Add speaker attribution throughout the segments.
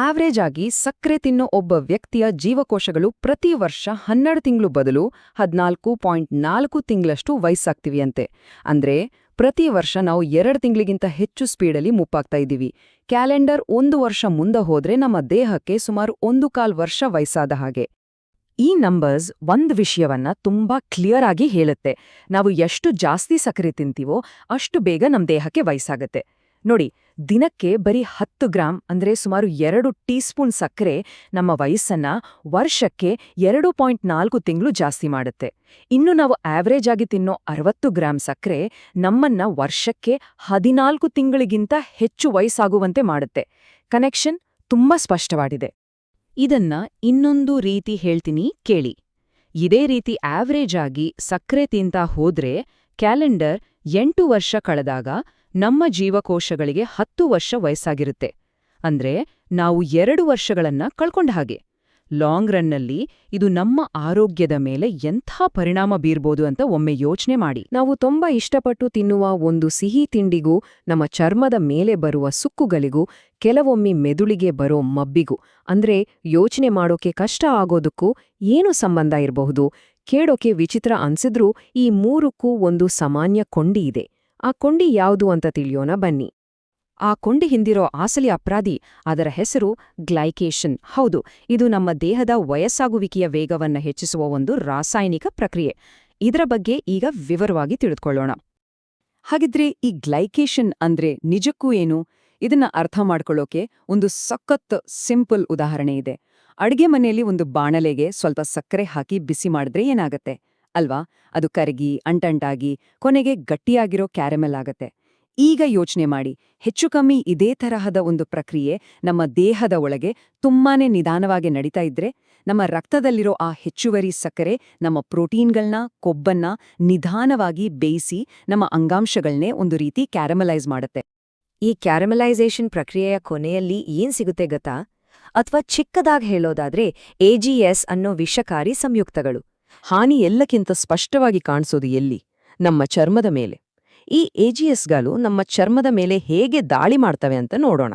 Speaker 1: Average ಆಗಿ ಸಕ್ಕರೆ ತಿನ್ನೋ ಒಬ್ಬ ವ್ಯಕ್ತಿಯ ಜೀವಕೋಶಗಳು ಪ್ರತಿ ವರ್ಷ ಹನ್ನೆರಡು ತಿಂಗಳು ಬದಲು ಹದಿನಾಲ್ಕು ಪಾಯಿಂಟ್ ನಾಲ್ಕು ತಿಂಗಳಷ್ಟು ವಯಸ್ಸಾಗ್ತಿವಿಯಂತೆ. ಅಂದ್ರೆ ಪ್ರತಿ ವರ್ಷ ನಾವು ಎರಡು ತಿಂಗಳಿಗಿಂತ ಹೆಚ್ಚು ಸ್ಪೀಡಲ್ಲಿ ಮುಪ್ಪಾಗ್ತಾ ಇದ್ದೀವಿ. ಕ್ಯಾಲೆಂಡರ್ ಒಂದು ವರ್ಷ ಮುಂದೆ ಹೋದ್ರೆ ನಮ್ಮ ದೇಹಕ್ಕೆ ಸುಮಾರು ಒಂದು ಕಾಲ್ ವರ್ಷ ವಯಸ್ಸಾದ ಹಾಗೆ. ಈ ನಂಬರ್ಸ್ ಒಂದು ವಿಷಯವನ್ನ ತುಂಬಾ ಕ್ಲಿಯರ್ ಆಗಿ ಹೇಳುತ್ತೆ. ನಾವು ಎಷ್ಟು ಜಾಸ್ತಿ ಸಕ್ಕರೆ ತಿಂತೀವೋ ಅಷ್ಟು ಬೇಗ ನಮ್ಮ ದೇಹಕ್ಕೆ ವಯಸ್ಸಾಗತ್ತೆ. ನೋಡಿ ದಿನಕ್ಕೆ ಬರೀ ಹತ್ತು ಗ್ರಾಂ, ಅಂದ್ರೆ ಸುಮಾರು ಎರಡು ಟೀಸ್ಪೂನ್ ಸಕ್ಕರೆ ನಮ್ಮ ವಯಸ್ಸನ್ನ ವರ್ಷಕ್ಕೆ ಎರಡು ಪಾಯಿಂಟ್ ನಾಲ್ಕು ತಿಂಗಳು ಜಾಸ್ತಿ ಮಾಡುತ್ತೆ. ಇನ್ನು ನಾವು ಆವ್ರೇಜ್ ಆಗಿ ತಿನ್ನೋ ಅರವತ್ತು ಗ್ರಾಂ ಸಕ್ಕರೆ ನಮ್ಮನ್ನ ವರ್ಷಕ್ಕೆ ಹದಿನಾಲ್ಕು ತಿಂಗಳಿಗಿಂತ ಹೆಚ್ಚು ವಯಸ್ಸಾಗುವಂತೆ ಮಾಡುತ್ತೆ. ಕನೆಕ್ಷನ್ ತುಂಬಾ ಸ್ಪಷ್ಟವಾಗಿದೆ. ಇದನ್ನ ಇನ್ನೊಂದು ರೀತಿ ಹೇಳ್ತೀನಿ, ಕೇಳಿ. ಇದೇ ರೀತಿ ಆವ್ರೇಜ್ ಆಗಿ ಸಕ್ಕರೆ ತಿಂತ ಹೋದ್ರೆ ಕ್ಯಾಲೆಂಡರ್ ಎಂಟು ವರ್ಷ ಕಳೆದಾಗ ನಮ್ಮ ಜೀವಕೋಶಗಳಿಗೆ ಹತ್ತು ವರ್ಷ ವಯಸ್ಸಾಗಿರುತ್ತೆ. ಅಂದ್ರೆ ನಾವು ಎರಡು ವರ್ಷಗಳನ್ನ ಕಳ್ಕೊಂಡ ಹಾಗೆ. ಲಾಂಗ್ ರನ್ನಲ್ಲಿ ಇದು ನಮ್ಮ ಆರೋಗ್ಯದ ಮೇಲೆ ಎಂಥ ಪರಿಣಾಮ ಬೀರ್ಬೋದು ಅಂತ ಒಮ್ಮೆ ಯೋಚನೆ ಮಾಡಿ. ನಾವು ತುಂಬಾ ಇಷ್ಟಪಟ್ಟು ತಿನ್ನುವ ಒಂದು ಸಿಹಿ ತಿಂಡಿಗೂ, ನಮ್ಮ ಚರ್ಮದ ಮೇಲೆ ಬರುವ ಸುಕ್ಕುಗಳಿಗೂ, ಕೆಲವೊಮ್ಮೆ ಮೆದುಳಿಗೆ ಬರೋ ಮಬ್ಬಿಗೂ, ಅಂದ್ರೆ ಯೋಚನೆ ಮಾಡೋಕೆ ಕಷ್ಟ ಆಗೋದಕ್ಕೂ ಏನು ಸಂಬಂಧ ಇರಬಹುದು? ಕೇಳೋಕೆ ವಿಚಿತ್ರ ಅನ್ಸಿದ್ರೂ ಈ ಮೂರಕ್ಕೂ ಒಂದು ಸಾಮಾನ್ಯ ಕೊಂಡಿ ಇದೆ ಆ ಕೊಂಡಿ ಯಾವುದು ಅಂತ ತಿಳಿಯೋಣ, ಬನ್ನಿ. ಆ ಕೊಂಡಿ ಹಿಂದಿರೋ ಆಸಲಿ ಅಪರಾಧಿ, ಅದರ ಹೆಸರು ಗ್ಲೈಕೇಷನ್ ಹೌದು, ಇದು ನಮ್ಮ ದೇಹದ ವಯಸ್ಸಾಗುವಿಕೆಯ ವೇಗವನ್ನು ಹೆಚ್ಚಿಸುವ ಒಂದು ರಾಸಾಯನಿಕ ಪ್ರಕ್ರಿಯೆ. ಇದರ ಬಗ್ಗೆ ಈಗ ವಿವರವಾಗಿ ತಿಳಿದುಕೊಳ್ಳೋಣ. ಹಾಗಿದ್ರೆ ಈ ಗ್ಲೈಕೇಷನ್ ಅಂದ್ರೆ ನಿಜಕ್ಕೂ ಏನು? ಇದನ್ನ ಅರ್ಥ ಮಾಡ್ಕೊಳ್ಳೋಕೆ ಒಂದು ಸಖತ್ ಸಿಂಪಲ್ ಉದಾಹರಣೆ ಇದೆ. ಅಡ್ಗೆ ಮನೆಯಲ್ಲಿ ಒಂದು ಬಾಣಲೆಗೆ ಸ್ವಲ್ಪ ಸಕ್ಕರೆ ಹಾಕಿ ಬಿಸಿ ಮಾಡಿದ್ರೆ ಏನಾಗತ್ತೆ? ಅಲ್ವಾ? ಅದು ಕರಗಿ, ಅಂಟಂಟಾಗಿ, ಕೊನೆಗೆ ಗಟ್ಟಿಯಾಗಿರೋ ಕ್ಯಾರಮೆಲ್ ಆಗತ್ತೆ. ಈಗ ಯೋಚನೆ ಮಾಡಿ, ಹೆಚ್ಚು ಕಮ್ಮಿ ಇದೇ ತರಹದ ಒಂದು ಪ್ರಕ್ರಿಯೆ ನಮ್ಮ ದೇಹದ ಒಳಗೆ ತುಂಬಾನೇ ನಿಧಾನವಾಗಿ ನಡೀತಾ ಇದ್ರೆ, ನಮ್ಮ ರಕ್ತದಲ್ಲಿರೋ ಆ ಹೆಚ್ಚುವರಿ ಸಕ್ಕರೆ, ನಮ್ಮ ಪ್ರೋಟೀನ್ಗಳನ್ನ ಕೊಬ್ಬನ್ನ ನಿಧಾನವಾಗಿ ಬೇಯಿಸಿ ನಮ್ಮ ಅಂಗಾಂಶಗಳನ್ನೇ ಒಂದು ರೀತಿ ಕ್ಯಾರಮಲೈಸ್ ಮಾಡುತ್ತೆ.
Speaker 2: ಈ ಕ್ಯಾರಮಲೈಸೇಷನ್ ಪ್ರಕ್ರಿಯೆಯ ಕೊನೆಯಲ್ಲಿ ಏನ್ ಸಿಗುತ್ತೆ ಗತಾ ಅಥವಾ ಚಿಕ್ಕದಾಗಿ ಹೇಳೋದಾದ್ರೆ ಎಜಿಎಸ್ ಅನ್ನೋ ವಿಷಕಾರಿ ಸಂಯುಕ್ತಗಳು.
Speaker 1: ಹಾನಿ ಎಲ್ಲಕ್ಕಿಂತ ಸ್ಪಷ್ಟವಾಗಿ ಕಾಣಿಸೋದು ಎಲ್ಲಿ? ನಮ್ಮ ಚರ್ಮದ ಮೇಲೆ. ಈ ಎಜಿಎಸ್ಗಳು ನಮ್ಮ ಚರ್ಮದ ಮೇಲೆ ಹೇಗೆ ದಾಳಿ ಮಾಡ್ತವೆ ಅಂತ ನೋಡೋಣ.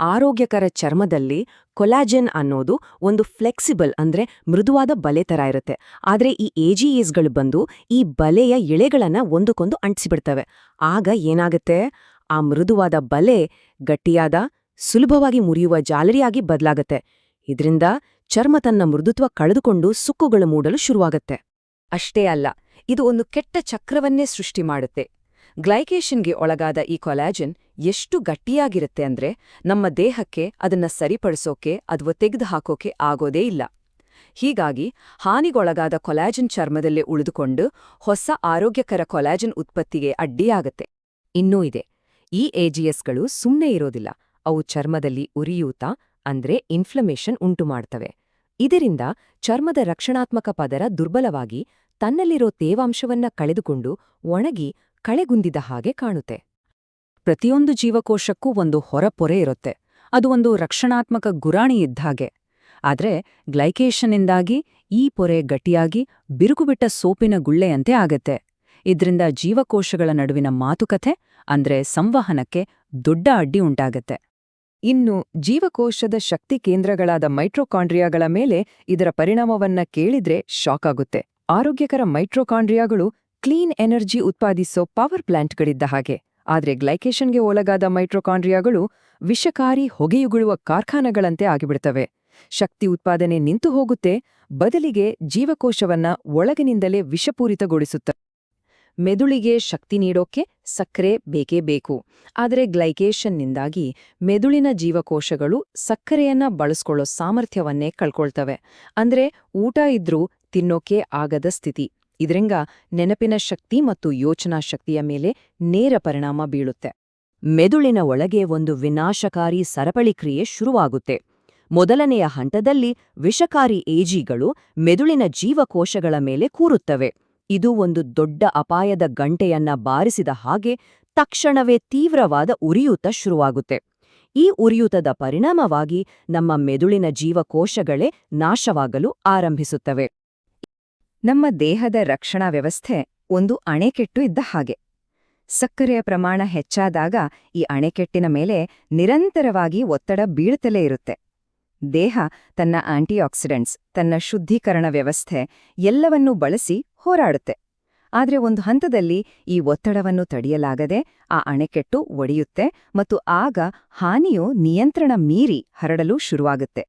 Speaker 1: ಆರೋಗ್ಯಕರ ಚರ್ಮದಲ್ಲಿ ಕೊಲಾಜೆನ್ ಅನ್ನೋದು ಒಂದು ಫ್ಲೆಕ್ಸಿಬಲ್ ಅಂದ್ರೆ ಮೃದುವಾದ ಬಲೆ ತರ ಇರುತ್ತೆ. ಆದರೆ ಈ ಎಜಿಎಸ್ಗಳು ಬಂದು ಈ ಬಲೆಯ ಎಳೆಗಳನ್ನ ಒಂದಕ್ಕೊಂದು ಅಂಟಿಸಿಬಿಡ್ತವೆ. ಆಗ ಏನಾಗುತ್ತೆ? ಆ ಮೃದುವಾದ ಬಲೆ ಗಟ್ಟಿಯಾದ, ಸುಲಭವಾಗಿ ಮುರಿಯುವ ಜಾಲರಿಯಾಗಿ ಬದಲಾಗತ್ತೆ. ಇದರಿಂದ ಚರ್ಮ ತನ್ನ ಮೃದುತ್ವ ಕಳೆದುಕೊಂಡು ಸುಕ್ಕುಗಳು ಮೂಡಲು ಶುರುವಾಗತ್ತೆ. ಅಷ್ಟೇ ಅಲ್ಲ, ಇದು ಒಂದು ಕೆಟ್ಟ ಚಕ್ರವನ್ನೇ ಸೃಷ್ಟಿ ಮಾಡುತ್ತೆ. ಗ್ಲೈಕೇಷನ್ಗೆ ಒಳಗಾದ ಈ ಕೊಲಾಜನ್ ಎಷ್ಟು ಗಟ್ಟಿಯಾಗಿರುತ್ತೆ ಅಂದ್ರೆ ನಮ್ಮ ದೇಹಕ್ಕೆ ಅದನ್ನ ಸರಿಪಡಿಸೋಕೆ ಅಥವಾ ತೆಗೆದುಹಾಕೋಕೆ ಆಗೋದೇ ಇಲ್ಲ. ಹೀಗಾಗಿ ಹಾನಿಗೊಳಗಾದ ಕೊಲಾಜನ್ ಚರ್ಮದಲ್ಲೇ ಉಳಿದುಕೊಂಡು ಹೊಸ ಆರೋಗ್ಯಕರ ಕೊಲಾಜನ್ ಉತ್ಪತ್ತಿಗೆ ಅಡ್ಡಿಯಾಗತ್ತೆ. ಇನ್ನೂ ಇದೆ, ಈ ಎಜಿಎಸ್ಗಳು ಸುಮ್ಮನೆ ಇರೋದಿಲ್ಲ, ಅವು ಚರ್ಮದಲ್ಲಿ ಉರಿಯೂತ ಅಂದ್ರೆ ಇನ್ಫ್ಲಮೇಷನ್ ಉಂಟುಮಾಡ್ತವೆ. ಇದರಿಂದ ಚರ್ಮದ ರಕ್ಷಣಾತ್ಮಕ ಪದರ ದುರ್ಬಲವಾಗಿ ತನ್ನಲ್ಲಿರೋ ತೇವಾಂಶವನ್ನ ಕಳೆದುಕೊಂಡು ಒಣಗಿ ಕಳೆಗುಂದಿದ ಹಾಗೆ ಕಾಣುತ್ತೆ. ಪ್ರತಿಯೊಂದು ಜೀವಕೋಶಕ್ಕೂ ಒಂದು ಹೊರಪೊರೆ ಇರುತ್ತೆ. ಅದು ಒಂದು ರಕ್ಷಣಾತ್ಮಕ ಗುರಾಣಿ ಇದ್ದಾಗೆ ಆದರೆ ಗ್ಲೈಕೇಷನ್ನಿಂದಾಗಿ ಈ ಪೊರೆ ಗಟ್ಟಿಯಾಗಿ ಬಿರುಕುಬಿಟ್ಟ ಸೋಪಿನ ಗುಳ್ಳೆಯಂತೆ ಆಗತ್ತೆ. ಇದ್ರಿಂದ ಜೀವಕೋಶಗಳ ನಡುವಿನ ಮಾತುಕತೆ ಅಂದ್ರೆ ಸಂವಹನಕ್ಕೆ ದೊಡ್ಡ ಅಡ್ಡಿ ಉಂಟಾಗತ್ತೆ. ಇನ್ನು ಜೀವಕೋಶದ ಶಕ್ತಿ ಕೇಂದ್ರಗಳಾದ ಮೈಟ್ರೋಕಾಂಡ್ರಿಯಾಗಳ ಮೇಲೆ ಇದರ ಪರಿಣಾಮವನ್ನ ಕೇಳಿದ್ರೆ ಶಾಕ್ ಆಗುತ್ತೆ. ಆರೋಗ್ಯಕರ ಮೈಟ್ರೋಕಾಂಡ್ರಿಯಾಗಳು ಕ್ಲೀನ್ ಎನರ್ಜಿ ಉತ್ಪಾದಿಸೋ ಪವರ್ ಪ್ಲಾಂಟ್ಗಳಿದ್ದ ಹಾಗೆ. ಆದ್ರೆ ಗ್ಲೈಕೇಶನ್ಗೆ ಒಳಗಾದ ಮೈಟ್ರೋಕಾಂಡ್ರಿಯಾಗಳು ವಿಷಕಾರಿ ಹೊಗೆಯುಗುಳುವ ಕಾರ್ಖಾನೆಗಳಂತೆ ಆಗಿಬಿಡ್ತವೆ. ಶಕ್ತಿ ಉತ್ಪಾದನೆ ನಿಂತು ಹೋಗುತ್ತೆ, ಬದಲಿಗೆ ಜೀವಕೋಶವನ್ನ ಒಳಗಿನಿಂದಲೇ ವಿಷಪೂರಿತಗೊಳಿಸುತ್ತವೆ ಮೆದುಳಿಗೆ ಶಕ್ತಿ ನೀಡೋಕೆ ಸಕ್ಕರೆ ಬೇಕೇ ಬೇಕು. ಆದರೆ ಗ್ಲೈಕೇಷನ್ನಿಂದಾಗಿ ಮೆದುಳಿನ ಜೀವಕೋಶಗಳು ಸಕ್ಕರೆಯನ್ನ ಬಳಸ್ಕೊಳ್ಳೋ ಸಾಮರ್ಥ್ಯವನ್ನೇ ಕಳ್ಕೊಳ್ತವೆ. ಅಂದ್ರೆ ಊಟ ಇದ್ರೂ ತಿನ್ನೋಕೆ ಆಗದ ಸ್ಥಿತಿ. ಇದರಿಂದ ನೆನಪಿನ ಶಕ್ತಿ ಮತ್ತು ಯೋಚನಾ ಶಕ್ತಿಯ ಮೇಲೆ ನೇರ ಪರಿಣಾಮ ಬೀಳುತ್ತೆ. ಮೆದುಳಿನ ಒಳಗೆ ಒಂದು ವಿನಾಶಕಾರಿ ಸರಪಳಿ ಕ್ರಿಯೆ ಶುರುವಾಗುತ್ತೆ. ಮೊದಲನೆಯ ಹಂತದಲ್ಲಿ ವಿಷಕಾರಿ ಏಜಿಗಳು ಮೆದುಳಿನ ಜೀವಕೋಶಗಳ ಮೇಲೆ ಕೂರುತ್ತವೆ. ಇದು ಒಂದು ದೊಡ್ಡ ಅಪಾಯದ ಗಂಟೆಯನ್ನ ಬಾರಿಸಿದ ಹಾಗೆ ತಕ್ಷಣವೇ ತೀವ್ರವಾದ ಉರಿಯೂತ ಶುರುವಾಗುತ್ತೆ. ಈ ಉರಿಯೂತದ ಪರಿಣಾಮವಾಗಿ ನಮ್ಮ ಮೆದುಳಿನ ಜೀವಕೋಶಗಳೇ ನಾಶವಾಗಲು ಆರಂಭಿಸುತ್ತವೆ. ನಮ್ಮ ದೇಹದ ರಕ್ಷಣಾ ವ್ಯವಸ್ಥೆ ಒಂದು ಅಣೆಕೆಟ್ಟು ಇದ್ದ ಹಾಗೆ.
Speaker 2: ಸಕ್ಕರೆಯ ಪ್ರಮಾಣ ಹೆಚ್ಚಾದಾಗ ಈ ಅಣೆಕೆಟ್ಟಿನ ಮೇಲೆ ನಿರಂತರವಾಗಿ ಒತ್ತಡ ಬೀಳ್ತಲೇ ಇರುತ್ತೆ. ದೇಹ ತನ್ನ ಆಂಟಿಆಕ್ಸಿಡೆಂಟ್ಸ್, ತನ್ನ ಶುದ್ಧೀಕರಣ ವ್ಯವಸ್ಥೆ ಎಲ್ಲವನ್ನೂ ಬಳಸಿ ಹೋರಾಡುತ್ತೆ. ಆದರೆ ಒಂದು ಹಂತದಲ್ಲಿ ಈ ಒತ್ತಡವನ್ನು ತಡೆಯಲಾಗದೆ ಆ ಅಣೆಕೆಟ್ಟು ಒಡೆಯುತ್ತೆ ಮತ್ತು ಆಗ ಹಾನಿಯು ನಿಯಂತ್ರಣ ಮೀರಿ ಹರಡಲು ಶುರುವಾಗುತ್ತೆ.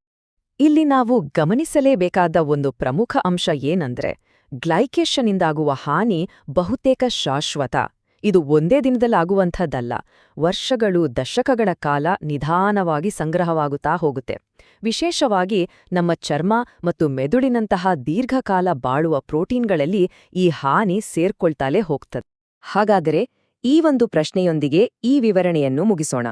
Speaker 1: ಇಲ್ಲಿ ನಾವು ಗಮನಿಸಲೇಬೇಕಾದ ಒಂದು ಪ್ರಮುಖ ಅಂಶ ಏನಂದ್ರೆ ಗ್ಲೈಕೇಶನ್ನಿಂದಾಗುವ ಹಾನಿ ಬಹುತೇಕ ಶಾಶ್ವತ. ಇದು ಒಂದೇ ದಿನದಲ್ಲಾಗುವಂಥದ್ದಲ್ಲ. ವರ್ಷಗಳು, ದಶಕಗಳ ಕಾಲ ನಿಧಾನವಾಗಿ ಸಂಗ್ರಹವಾಗುತ್ತಾ ಹೋಗುತ್ತೆ. ವಿಶೇಷವಾಗಿ ನಮ್ಮ ಚರ್ಮ ಮತ್ತು ಮೆದುಳಿನಂತಹ ದೀರ್ಘಕಾಲ ಬಾಳುವ ಪ್ರೋಟೀನ್ಗಳಲ್ಲಿ ಈ ಹಾನಿ ಸೇರ್ಕೊಳ್ತಾಲೇ ಹೋಗ್ತದೆ.
Speaker 2: ಹಾಗಾದರೆ ಈ ಒಂದು ಪ್ರಶ್ನೆಯೊಂದಿಗೆ ಈ ವಿವರಣೆಯನ್ನು ಮುಗಿಸೋಣ.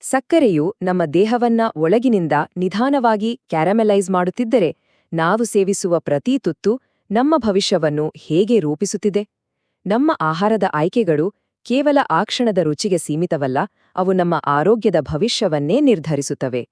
Speaker 2: ಸಕ್ಕರೆಯು ನಮ್ಮ ದೇಹವನ್ನ ಒಳಗಿನಿಂದ ನಿಧಾನವಾಗಿ ಕ್ಯಾರಮೆಲೈಸ್ ಮಾಡುತ್ತಿದ್ದರೆ, ನಾವು ಸೇವಿಸುವ ಪ್ರತಿ ತುತ್ತು ನಮ್ಮ ಭವಿಷ್ಯವನ್ನು ಹೇಗೆ ರೂಪಿಸುತ್ತಿದೆ? ನಮ್ಮ ಆಹಾರದ ಆಯ್ಕೆಗಳು ಕೇವಲ ಆ ಕ್ಷಣದ ರುಚಿಗೆ ಸೀಮಿತವಲ್ಲ ಅವು ನಮ್ಮ ಆರೋಗ್ಯದ ಭವಿಷ್ಯವನ್ನೇ ನಿರ್ಧರಿಸುತ್ತವೆ.